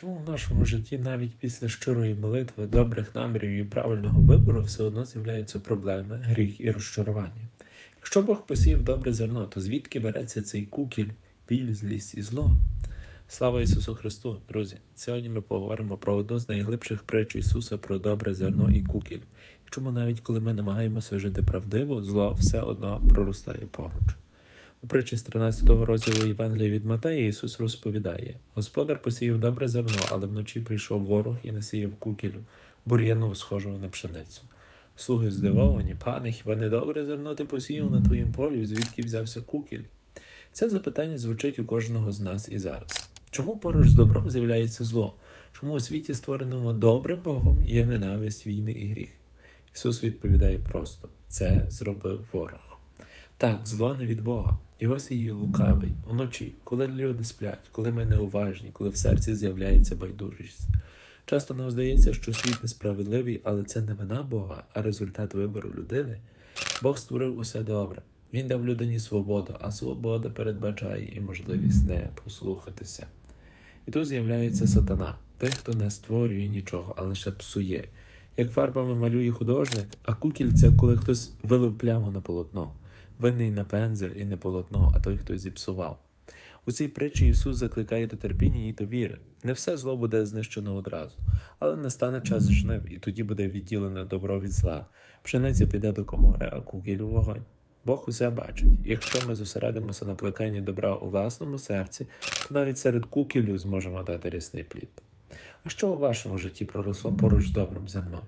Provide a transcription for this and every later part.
Чому в нашому житті навіть після щирої молитви, добрих намірів і правильного вибору все одно з'являються проблеми, гріх і розчарування? Якщо Бог посіяв добре зерно, то звідки береться цей кукіль, біль, злість і зло? Слава Ісусу Христу, друзі! Сьогодні ми поговоримо про одну з найглибших притч Ісуса про добре зерно і кукіль. Чому навіть коли ми намагаємося жити правдиво, зло все одно проростає поруч. У притчі з 13 розділу Євангелія від Матея Ісус розповідає: Господар посіяв добре зерно, але вночі прийшов ворог і насіяв кукілю, бур'яну, схожого на пшеницю. Слуги здивовані, пане, хіба не добре зерно ти посіяв на твоїм полі, звідки взявся кукіль? Це запитання звучить у кожного з нас і зараз. Чому поруч з добром з'являється зло? Чому у світі, створеному добрим Богом, є ненависть, війни і гріх? Ісус відповідає просто: це зробив ворог. Так, зло не від Бога. Його сіє лукавий уночі, коли люди сплять, коли ми неуважні, коли в серці з'являється байдужість. Часто нам здається, що світ несправедливий, але це не вина Бога, а результат вибору людини. Бог створив усе добре. Він дав людині свободу, а свобода передбачає і можливість не послухатися. І тут з'являється сатана, той, хто не створює нічого, а лише псує. Як фарбами малює художник, а кукіль це коли хтось вилив пляму на полотно. Винний на пензель і не полотно, а той, хто зіпсував. У цій притчі Ісус закликає до терпіння і до віри. Не все зло буде знищено одразу, але настане час жнив, і тоді буде відділене добро від зла. Пшениця піде до комори, а кукіль у вогонь. Бог усе бачить. Якщо ми зосередимося на плеканні добра у власному серці, то навіть серед кукілю зможемо дати рясний плід. А що у вашому житті проросло поруч з добрим зерном?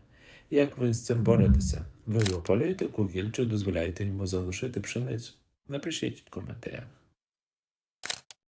Як ви з цим боретеся? Ви опалюєте кукіль чи дозволяєте йому залишити пшеницю? Напишіть в коментарях.